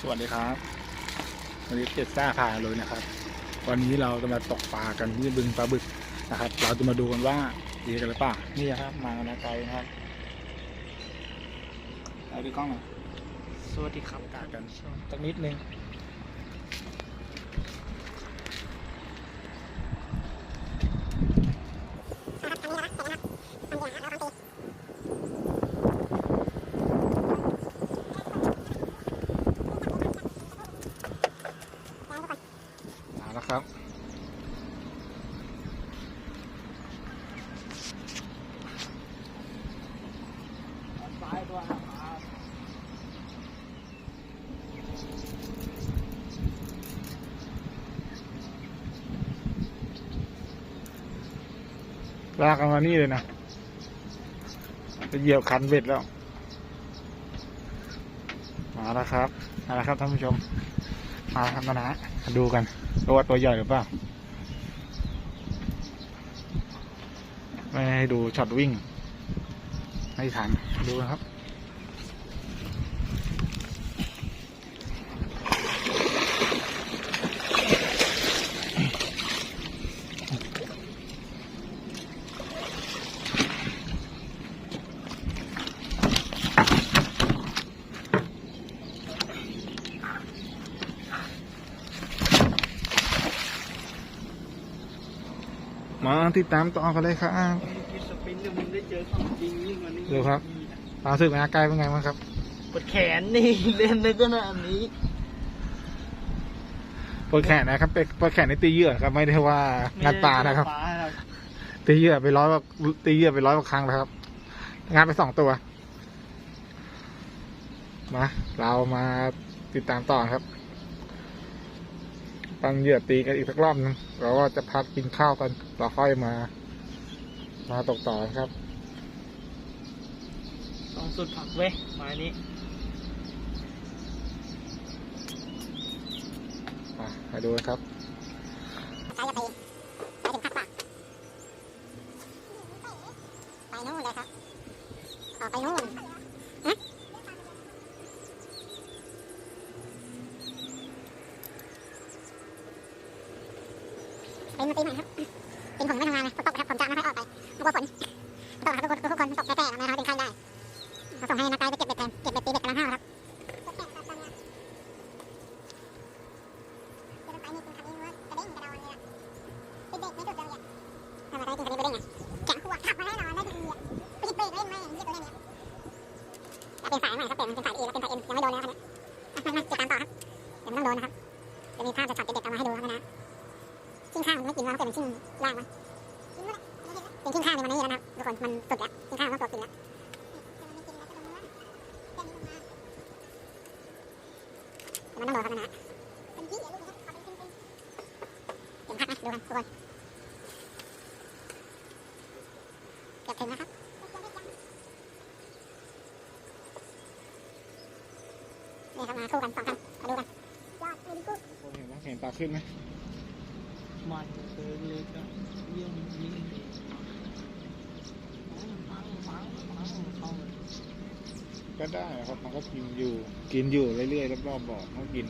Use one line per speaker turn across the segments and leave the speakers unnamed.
สวัสดีครับวันนี้เจ็ดซ่าพาเลยนะครับ วันนี้เราจะมาตกปลากันที่บึงปลาบึกนะครับ เราจะมาดูกันว่าดีกันหรือเปล่านี่นะครับ มากันนะไกลนะครับเอาดูกล้องหน่อย
สวัสดีครับ
กากันสักนิดนึง ครับ ลากมานี่เลยนะ จะเหยียบคันเบ็ดแล้ว มาแล้วครับ มาแล้วครับท่านผู้ชม มาครับนะนะดูกัน ว่าตัวใหญ่หรือเปล่า ไม่ให้ดูช็อตวิ่ง ให้ทันดูนะครับ มาติดตามต่อกันเลยครับ
มีสปินเนี่ยมึงได้เจอของจริงยิ่งกว่านี้
ดูครับความรู้สึกนะไกลเป็นไงบ้างครับ
ปวดแขนนี่เล่นในขนาดนี้
ปวดแขนนะครับเป็นปวดแขนในตีเหยื่อครับ ไม่ได้ว่างัดปลานะครับ
ปลาครับ
ตีเหยื่อไปร้อยกว่าตีเหยื่อไปร้อยกว่าครั้งแล้วครับ งานไปสองตัวมาเรามาติดตามต่อครับ ตั้งเหยื่อตีกันอีกสักรอบนึงเราก็จะพักกินข้าวกันเราค่อยมา มาตกต่อครับ
ต้องสุดผักเว้ยไม้นี้
มามาดูนะครับ
ไปนู่นเลยครับออกไปนู่นฮะ เป็นมาตีใหม่ครับเป็นผมไม่ทำงานเลยตกครับผมจะไม่ค่อยออกไปกลัวฝนตกครับทุกคนทุกคนตกแก่ๆนะครับเป็นใครได้เราส่งให้นักไกด์ไปเก็บเบ็ดแทนเก็บเบ็ดตีเบ็ดกำลังห้าวครับทำไมได้กินคันนี้ไปได้ไงแข็งขวดขับมาแน่นอนได้ดีอะไปหยิบเบรกเล่นไหมหยิบตัวเล่นเนี่ยเป็นสายใหม่ครับเปลี่ยนเป็นสายเอแล้วเป็นสายเอ็นยังไม่โดนเลยครับเนี่ยมาติดตามต่อครับเดี๋ยวไม่ต้องโดนนะครับจะมีภาพจะช็อตเด็ดๆเอามาให้ดูครับนะชิ่งข้างไม่กินแล้วแต่เป็นชิ่งล่างมั้ยเป็นชิ่งข้างในวันนี้แล้วนะครับทุกคนมันสุดแล้วชิ่งข้างต้องตัวกินแล้วมันต้องโดนครับนะเห็นภาพไหมดูกันทุกคนเกือบถึงแล้วครับ นี่ครับมาคู่กันสองคันมาดูกันยอดไม่ดีกู
เห็นว่าเห็นปลาขึ้นไหม
มันเกินเล็กอะเยี่ยมยิ่งฟังฟังฟังฟัง
ก็ได้ครับมันก็กินอยู่ กินอยู่เรื่อยๆรอบๆบ่อมันกิน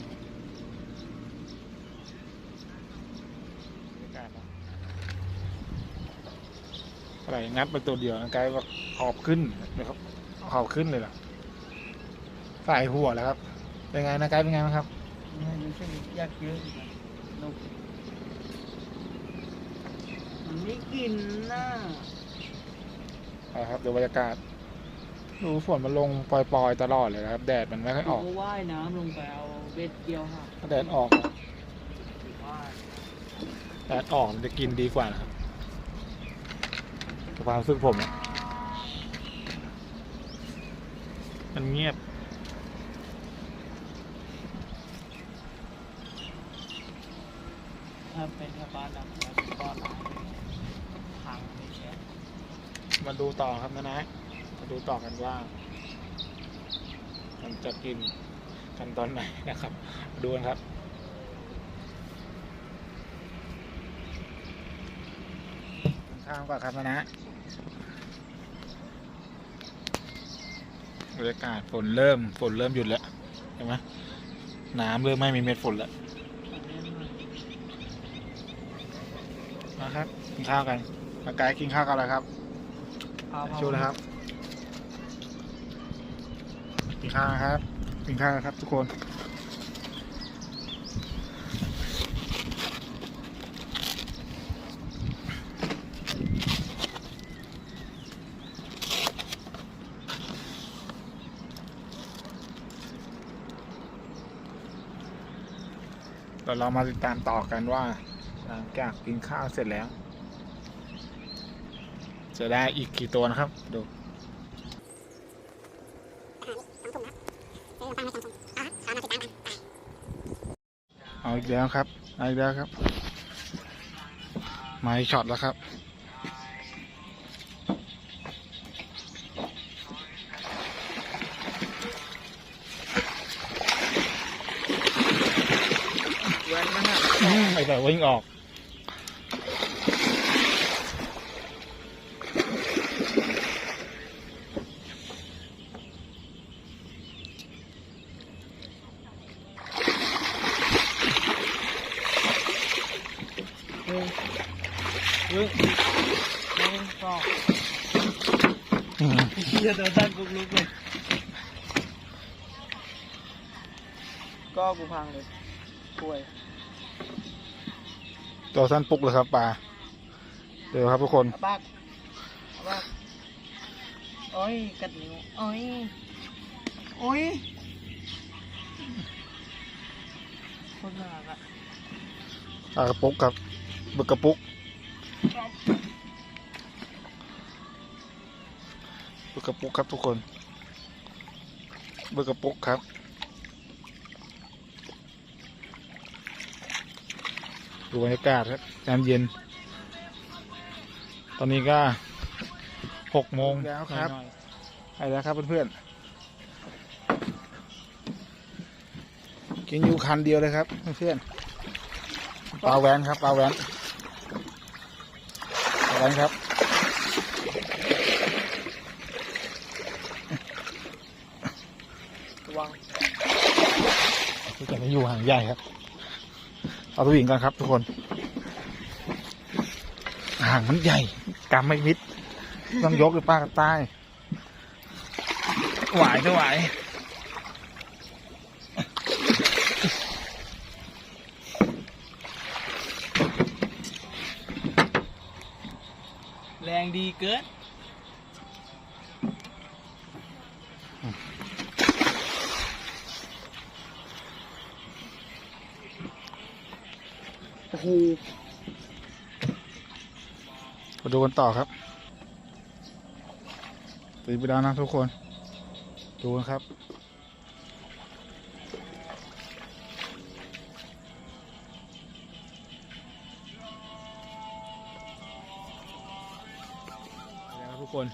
อะไรงัดไปตัวเดียวนะกด์ว่าขอบขึ้นนะครับขอบขึ้นเลยล่ะใส่หัวแล้วครับ เป็นไงนะไกด์เป็นไงบ้างครับ
ไม่ใช่ยากเยอะอีกอะนกมันไม่กินน่ะ
เอาครับดูบรรยากาศ ดูฝนมันลงปล่อยๆตลอดเลยนะครับ แดดมันไม่ค่อยออก
ก็ว่ายน้ำลงไปเอาเบ็ดเกี่ยวค่ะ
ถ้าแดดออก
ว่าย
แดดออกมันจะกินดีกว่านะครับความรู้สึกผมอะมันเงียบ
ถ้าเป็นชาวบ้านแล้วก็หลายพังไม่ใช่
มาดูต่อครับนะนะ มาดูต่อกันว่า มันจะกินกันตอนไหนนะครับมาดูกันครับข้ามก่อนครับนะนะบรรยากาศฝนเริ่มฝนเริ่มหยุดแล้ว เห็นไหมน้ำเริ่มไม่มีเม็ดฝนแล้ว นะครับกินข้าวกันมากายกินข้าวกันแล้วครับชูนะครับ กินข้าวนะครับ กินข้าวนะครับ ทุกคนเดี๋ยวเรามาติดตามต่อกันว่า หลังจากกินข้าวเสร็จแล้ว จะได้อีกกี่ตัวนะครับ ดูเอาอีกแล้วครับเอาอีกแล้วครับมาอีกช็อตแล้วครับ
เว้นนะฮะ
อืมไอ้แต่วิ่งออก
หนึ่งหนึ่งหนึ่งสอง
อืม
เฮียตัวสั้นกุกลุกเลย ก็กูพังเลยป่วย
ตัวสั้นปุกเลยครับปลาเดี๋ยวครับทุกคน
อาบักอาบักโอ้ยกัดนิ้วโอ้ยโอ้ยคนน่ารักอะ
ปลากระปุกครับบึกกระปุกบึกกระปุกครับทุกคนบึกกระปุกครับ ดูบรรยากาศครับยามเย็น ตอนนี้ก็หกโมงแล้วครับ
หน่อย
ไปแล้วครับเพื่อนๆกินอยู่คันเดียวเลยครับเพื่อนๆปลาแวนครับปลาแวนปลาแวนครับ
ๆระวัง
ที่จะไม่อยู่ห่างใหญ่ครับ เอาตัวหญิงก่อนครับ ทุกคนห่างมันใหญ่กำไม่มิด ต้องยกหรือป้ากระต้ายไหวไม่ไหว
แรงดีเกิน โห
มาดูกันต่อครับ ตีไปแล้วนะทุกคน ดูนะครับ แล้วทุกคน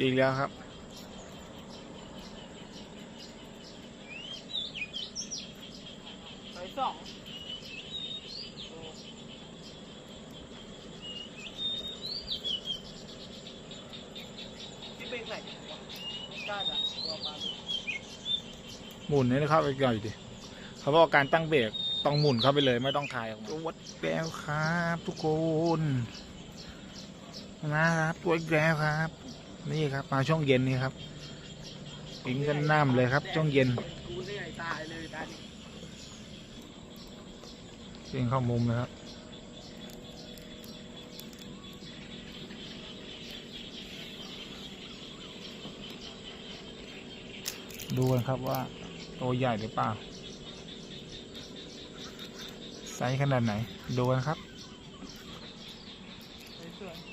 อีกแล้วครับ
ไปสองพี่เป็นไหนไม่กล้าจ้ะตัวปลาดุก
ห มุนนี่นะครับไปก่อนดิเขาบอกการตั้งเบรกต้องหมุนเข้าไปเลยไม่ต้องคลายออกมาวัดแล้วครับ ทุกคนนะครับตัวอีกแล้วครับ นี่ครับมาช่วงเย็นนี่ครับกินกันน้ำเลยครับ ช่วงเย็น
เสี
ยงเข้ามุมนะครับดูกันครับว่า ตัวใหญ่หรือเปล่าไซส์ขนาดไหน ดูกันครับ
สวยๆ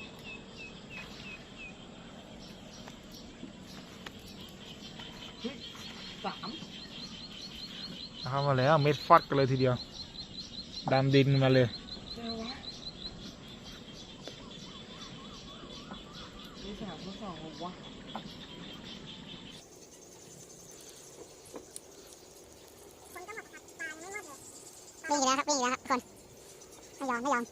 เฮ้ยสาม
เข้ามาแล้วเม็ดฟัดกันเลยทีเดียวดำดินมาเลย
เจอวะนี่สามก็สองวะ
วิ่งอีกแล้วครับวิ่งอีกแล้วครับทุกคนไม่ยอมไม่ยอม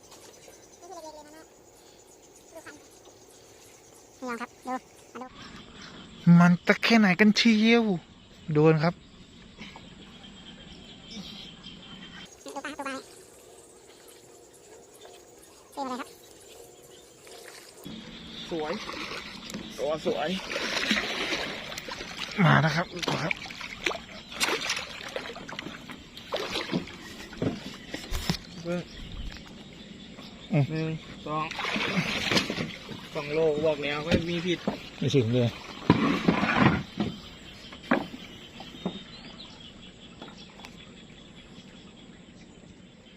ไม่ยอมครับดูมาดู
มันตะแค่ไหนกันเชียวโดนครับ
ดูปลาดูปลาเต็มเลยครับ
สวยตัวสวย มานะครับดูครับ
เบิ้ง
อืม
หนึ่งสอง สองโลบอกแล้วไม่มีผิด
ไม่ถึงเลย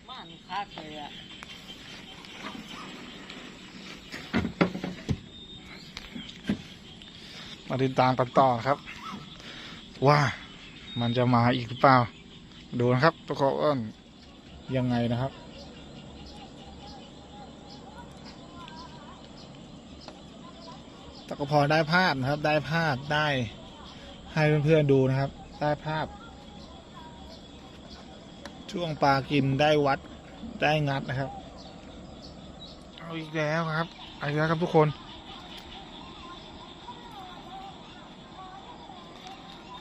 มันคักเลยอะ
มาติดตามกันต่อครับ ว่ามันจะมาอีกหรือเปล่า ดูนะครับตัวเขาอ้นยังไงนะครับ ตะกพอได้ภาพนะครับ ได้ภาพได้ ให้เพื่อนๆดูนะครับ ได้ภาพ ช่วงปลากินได้วัดได้งัดนะครับ เอาอีกแล้วครับเอาอีกแล้วครับทุกคน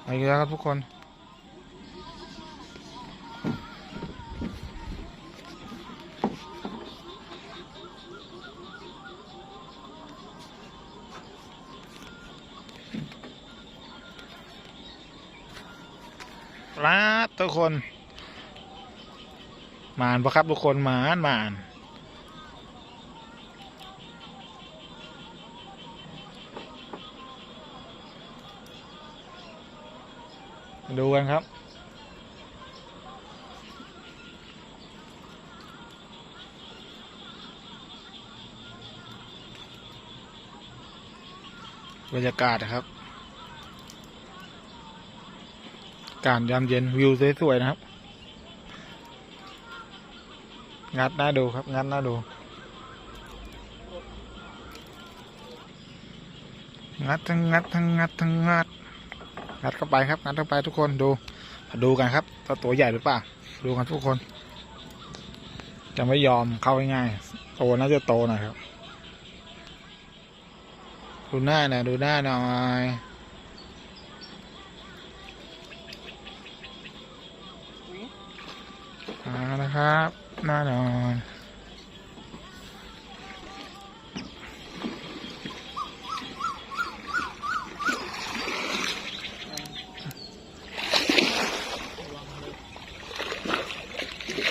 เอาอีกแล้วครับทุกคน ครับทุกคนมานปะครับทุกคนมานมานดูกันครับบรรยากาศนะครับ การยามเย็นวิวสวยๆนะครับ งัดหน้าดูครับ งัดหน้าดู งัดทั้งงัดทั้งงัดทั้งงัด งัดเข้าไปครับ งัดเข้าไปทุกคนดูมาดูกันครับว่าตัวใหญ่หรือเปล่า ดูกันทุกคน จะไม่ยอมเข้าง่ายๆโตน่าจะโตหน่อยครับ ดูหน้าหน่อยดูหน้าหน่อย มานะครับหน้านอน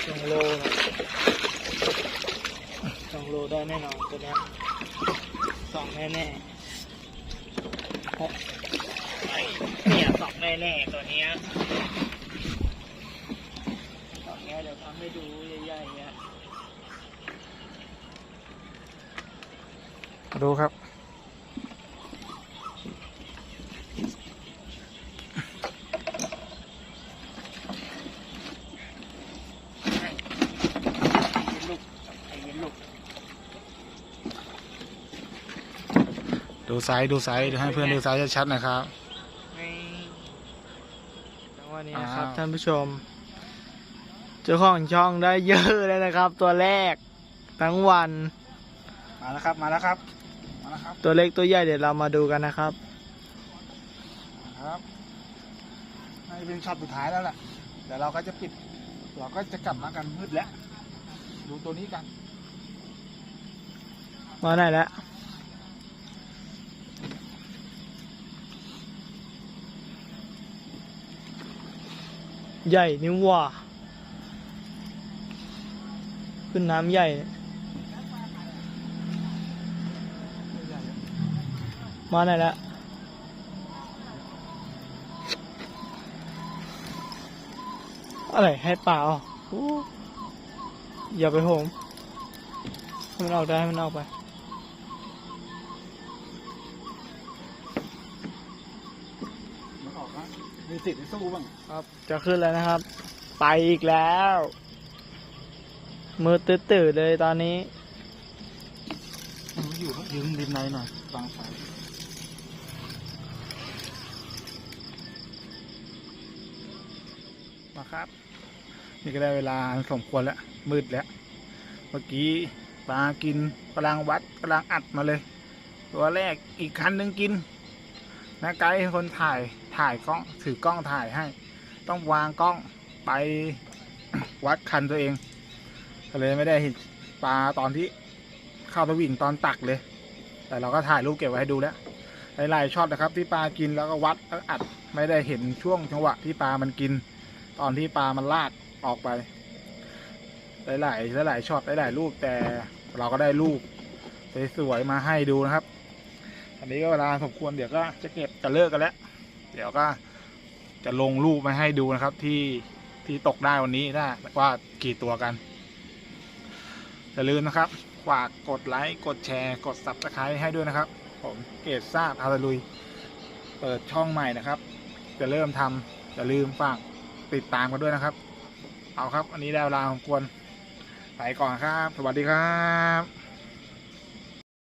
สองโลนะสองโลได้แน่นอนตัวนี้สองแน่แน่เนี่ยสองแน่แน่ตัวนี้ยสองเนี้ยเดี๋ยว ทำให้ดูใหญ่ๆเนี่ย
ดูครับ
ลูกไอ้ลูก
ดูไซส์ดูไซส์ดูให้เพื่อนดูไซส์ชัดๆนะครับ
นี่แล้ววันนี้นะครับ
อ้าว
ท่านผู้ชม เจ้าของช่องได้เยอะเลยนะครับ ตัวแรกทั้งวัน
มาแล้วครับมาแล้วครับมาแล้วครับ
ตัวเล็กตัวใหญ่เดี๋ยวเรามาดูกันนะครับ
ครับน่าจะเป็นช็อตสุดท้ายแล้วแหละเดี๋ยวเราก็จะปิด เราก็จะกลับมากันมืดแล้ว ดูตัวนี้กัน
มาไหนแล้วใหญ่นี่หว่า ขึ้นน้ำใหญ่เนี่ยมาไหนแล้วอะไรให้เปล่าโอ้อย่าไปโหมให้มันออกได้ให้มันออกไป
มันออกนะมีสิทธิ์ให้สู้บ้าง
ครับ จะขึ้นแล้วนะครับ ไปอีกแล้ว มือตื้อๆเลยตอนนี้
มอยู่ยืนริมในหน่อยบางไฟมาครับ นี่ก็ได้เวลาสมควรแล้ว มืดแล้ว เมื่อกี้ปลากินกำลังวัดกำลังอัดมาเลย ตัวแรกอีกคันหนึ่งกินนะไกด์คนถ่ายถ่ายกล้องถือกล้องถ่ายให้ ต้องวางกล้องไปวัดคันตัวเอง ก็เลยไม่ได้เห็นปลาตอนที่เข้าไปวิ่งตอนตักเลย แต่เราก็ถ่ายรูปเก็บไว้ให้ดูแล้วหลายๆช็อตนะครับ ที่ปลากินแล้วก็วัดแล้วอัดไม่ได้เห็นช่วงจังหวะที่ปลามันกิน ตอนที่ปลามันลากออกไป หลายๆหลายๆช็อตหลายๆรูปแต่เราก็ได้รูปสวยๆมาให้ดูนะครับ อันนี้ก็เวลาสมควรเดี๋ยวก็จะเก็บจะเลิกกันแล้ว เดี๋ยวก็จะลงรูปมาให้ดูนะครับที่ที่ตกได้วันนี้ได้ว่ากี่ตัวกัน อย่าลืมนะครับฝากกดไลค์กดแชร์กด subscribe ให้ด้วยนะครับ ผมเกตซ่าพาราลุย เปิดช่องใหม่นะครับ จะเริ่มทำอย่าลืมฝากติดตามกันด้วยนะครับ เอาครับ อันนี้ได้เวลาของควรไปก่อนครับ สวัสดีครับ